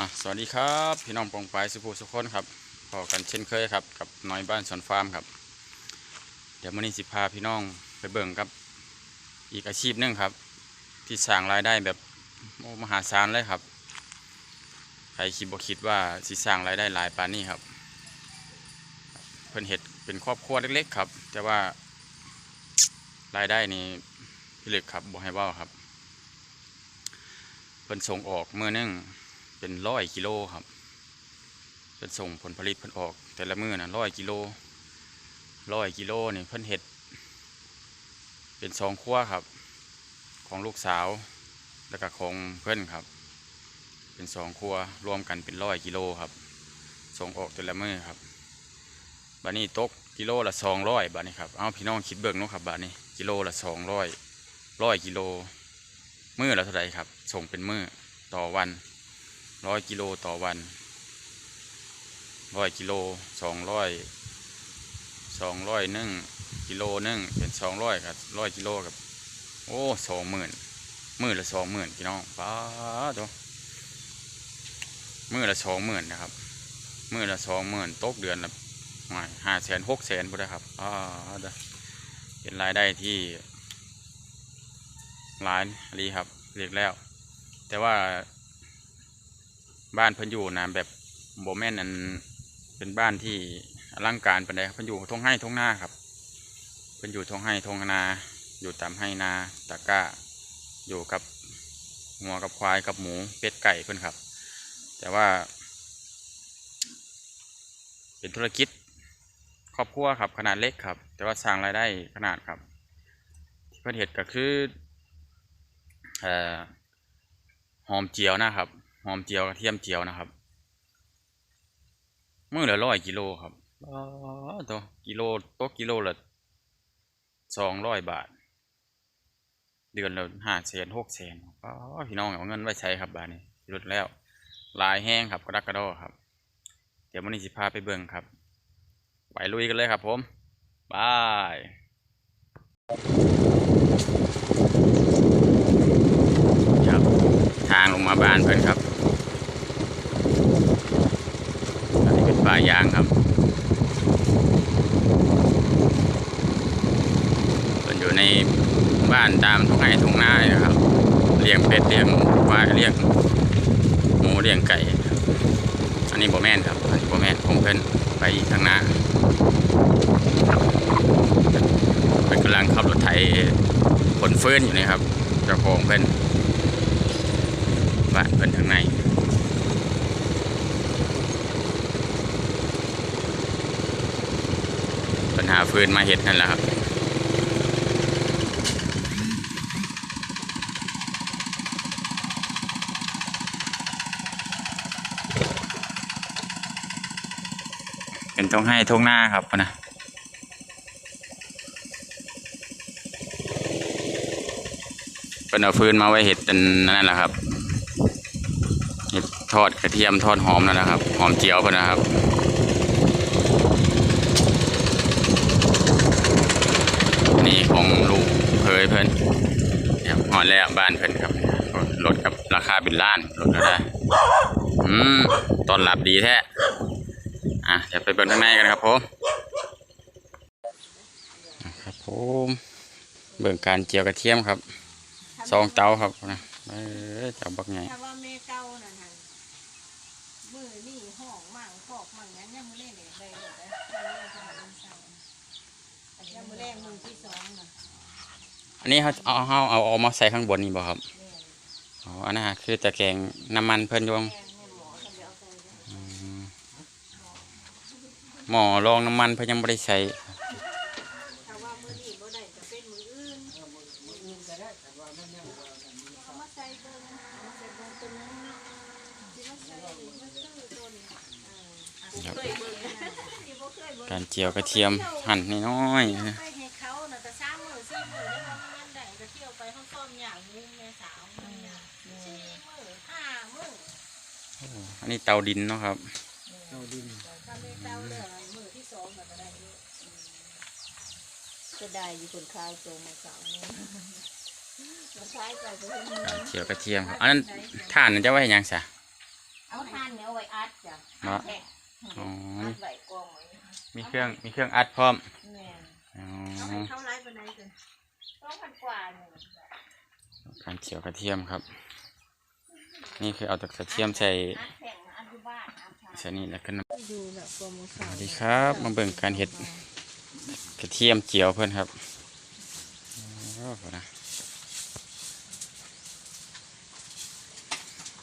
สวัสดีครับพี่น้องปองปสุภูสุขคนครับพอกันเช่นเคยครับกับน้อยบ้านสวนฟาร์มครับ เดี๋ยวมื่อนี้สิพาพี่น้องไปเบิ่งกับ อีกอาชีพหนึงครับ ที่สร้างรายได้แบบมหาศาลเลยครับใครคิดบ่คิดว่าสิสร้างรายได้หลายปานนี้ครับเพิ่นเฮ็ดเป็นครอบครัวเล็ก ๆ ครับ แต่ว่ารายได้นี่พิลึกครับบ่ให้เว้าครับเพิ่นส่งออกเมื่อนึง เป็นร้อยกิโลครับเพิ่นส่งผลผลิตเพิ่นออก แต่ละมือนะร้อยกิโลร้อยกิโลนี่เพิ่นเห็ด เป็นสองครัวครับ ของลูกสาวแล้วก็ของเพิ่อนครับ เป็นสองครัวรวมกันเป็นร้อยกิโลครับส่งออกแต่ละมือครับบัดนี้ตกกิโลละสองร้อยบาทนี่ครับเอาพี่น้องคิดเบิ่งเนาะครับบานี้กิโลละสองร้อยร้อยกิโลมือละเท่าไหรครับ ส่งเป็นมือต่อวัน ร้อยกิโลต่อวันร้อยกิโลสองร้อยสองร้อยนึ่งกิโลนึ่งเป็นสองร้อยกับร้อยกิโลกับโอ้สองหมื่นมื่อละสองหมื่นพี่น้องป้าตัวมือละสองหมื่นนะครับมื่อละสองหมื่นตกเดือนละห้าแสนหกแสนพอได้ครับอ่าเด้เป็นรายได้ที่หลายรีครับเรียกแล้ว แต่ว่า บ้านเพิ่นอยู่นะแบบโบแม่นอันเป็นบ้านที่อลังการปานใดครับเพิ่นอยู่ทงให้ทงหน้าครับเพิ่นอยู่ทงให้ทงนา อยู่ตามให้นาตะก้า อยู่กับงัวกับควายกับหมูเป็ดไก่เพิ่นครับ แต่ว่า เป็นธุรกิจครอบครัวครับขนาดเล็กครับ แต่ว่าสร้างรายได้ขนาดครับ ที่เพิ่นเห็ดก็คืออหอมเจียวนะครับ หอมเจียวกระเทียมเจียวนะครับมื้อละร้อยกิโลครับอ๋อตัวกิโลตกกิโลละสองร้อยบาท เดือนละห้าแสนหกแสนอ๋อพี่น้องเอาเงินไว้ใช้ครับบาทนี้ลดแล้วลายแห้งครับกระดักกระดอครับ เดี๋ยววันนี้สิพาไปเบิ่งครับ ไปลุยกันเลยครับผมบายครับ ทางลงมาบานเพื่อนครับ ป่ายางครับเพิ่นอยู่ในบ้านตามทุ่งไร่ทุ่งนาเลยนะครับเลี้ยงเป็ดเลี้ยงควายเลี้ยงหมูเลี้ยงไก่ อันนี้โบแมนครับอันนี้โบแมนผมเพิ่นไปทางหน้าเป็นกำลังขับรถไถขนฟื้นอยู่นี่ครับเจ้าของเพิ่นบ้านเพิ่นทางในปัญ หาฟืนมาเห็ดนั่นแหละครับเป็นทงให้ทงหน้าครับนะเป็นเอาฟืนมาไว้เห็ดเป็นนั่นแหละครับเห็ดทอดกระเทียมทอดหอมนั่นแหละครับ หอมเจียวเพิ่นนะครับ นี่ของลูกเคยเพิ่นเนี่ยหอดแล้วบ้านเพิ่นครับรถกับราคาเป็นล้านรถก็ได้อืมตอนรับดีแท้อะเดี๋ยวไปเบิ่งข้างในกันครับผมครับผมเบิ่งการเจียวกระเทียมครับสองเตาครับนะเออเจ้าบักไงว่าแม่เก่านั่นหั่นมือนี่ห้องมั่งพอกมั่งงั้นยังมือเล่นเด็กได้เลยนะยังมือเลย เป็นเศร้ายังมือแรกมือที่สองน่ะอันนี้เขาเอาเขาเอาเอามาใส่ข้างบนนี่บ่ครับอ๋ออันนั้นคือตะแกรงน้ำมันเพิ่นยวงแม่นแม่หมอทำเดี๋ยวเอาใส่เลยอืมหม้อรองน้ำมันเพิ่นยังบ่ได้ใส่ ถ้าว่ามือนี่บ่ได้จะเป็นมืออื่นมืออื่นก็ได้แต่ว่ามันยังเอามาใส่เบิ่งเอามาใส่เบิ่งตัวนึงสิมาใส่มันคือตัวนี้เอออะเคยเบิ่งนะนี่บ่เคยเบิ่ง การเจียวกระเทียมหั่นน้อยๆนะไปให้เขาน่ะแต่สามมื้อสี่มื้อได้ว่ามันได้ก็เที่ยวไปห้องซ่อมอย่างนึงแม่สาวมันเนี่ยสี่มื้อห้ามื้ออันนี้เตาดินเนาะครับทำให้เต้าเหลือมือที่สองก็ได้เยอะจะได้อยู่คนคลายตัวมาสาวนี่มาใช้ไปก็เป็นการเจียวกระเทียมครับอันนั้นถ่านนั่นจะไว้ให้หยังซะเอาทอยอัดจ้ะเนาะแข็งอ๋ออัดไหวกองไว้ มีเครื่องมีเครื่องอัดพร้อมแม่นอ๋อเอาให้เข้าไลฟ์ไปไหนกันต้องพันกว่าหนึ่งจ้ะการเจียวกระเทียมครับ นี่คือเอาแต่กระเทียมใส่อัดแข็งอัดอยู่บ้านอัดชาใส่นี่แล้วก็น้ำดูแบบโปรโมชั่นสวัสดีครับ มาเบิ่งการเห็ดกระเทียมเจียวเพื่อนครับโอ้โหนะ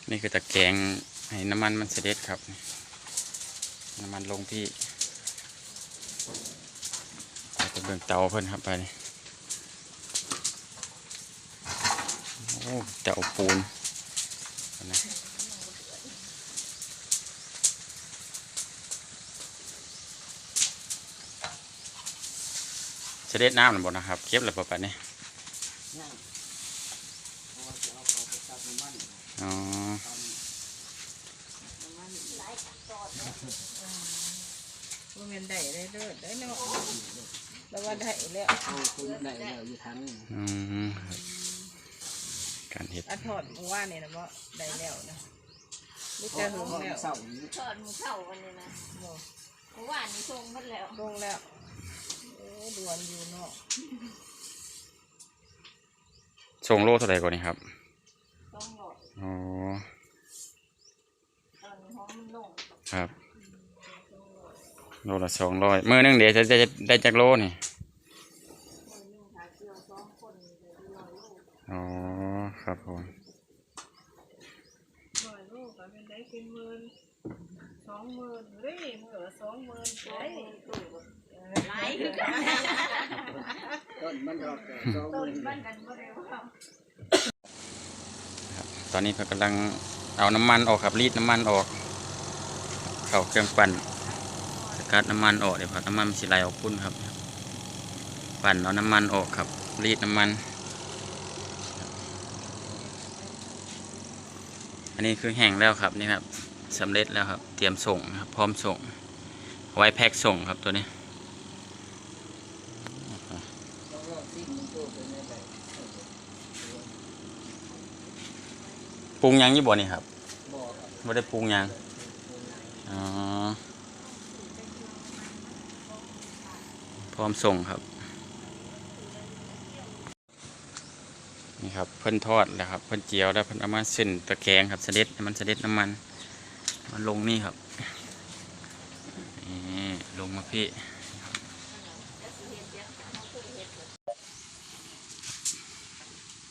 นี่คือตะแกรงให้น้ำมันมันเสด็จครับ น้ำมันลงที่ ไปเบิ่งเตาเพื่อนครับไปนี่โอ้เตาปูนเอานะเสด็จน้ำหรือบ่นะครับเก็บแล้วปะปะนี่อ๋อ ว่ามันได้ได้เด้อได้เนาะแล้วว่าได้แล้วเอาคุณได้แล้วอยู่ทันอืมครับการเห็ดอัดถอดเมื่อว่านนี่นะว่าได้แล้วนะลูกจะหึงแล้วเศร้านี้ทอดหมูเข่าวันนี้นะบ่เมื่อวานนี้ส่งหมดแล้วลงแล้วโอ้ด่วนอยู่เนาะส่งโลเท่าไหร่ก่อนนี่ครับต้องหลอดอ๋อตอนนี้หอมมันลงครับ โลละสองร้อยมือหนึงเดี๋ยวจะได้ได้จากโลนี่คนหนึงขายเกลือสองคนเลยร้อยลูกอ๋อครับผมร้อยลูกก็เป็นได้เป็นหมื่นสองหมื่นเฮ้ยมื่อละสองหมื่นสองได้หมื่นตู้หลายคือกันต้นมันดอกแต่สองหต้นมื่นบ้านกันบ่ได้ว่าตอนนี้เพิ่นกำลังเอาน้ำมันออกครับรีดน้ำมันออก เข้าเครื่องปั่นส กัดน้ำมันออกเดี๋ยวพอน้ำมันมันสิไหลออกพุ่นครับ ปั่นเอาน้ำมันออกครับ รีดน้ำมัน อันนี้คือแห้งแล้วครับนี่ครับสำเร็จแล้วครับ เตรียมส่งครับพร้อมส่งไว้แพ็คส่งครับตัวนี้ปรุงยังยี่บ่นี่ครับบ่ไม่ได้ปรุงยังอ๋อ พร้อมส่งครับ นี่ครับเพิ่นทอดแล้วครับเพิ่นเจียวแล้วเพิ่นเอามาเส้นตะแกรงครับเสด็จมันเสด็จน้ำมันมันลงนี่ครับนี่ลงมาพี่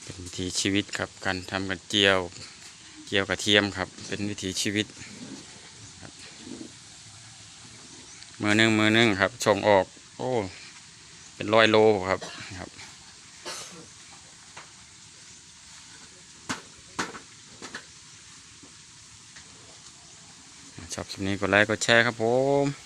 เป็นวิถีชีวิตครับการทำกันเจียวเจียวกระเทียมครับ เป็นวิถีชีวิตมือหนึ่งมือหนึ่งครับส่งออก โอ้ เป็นร้อยโลครับครับ ชอบคลิปนี้กดไลค์กดแชร์ครับผม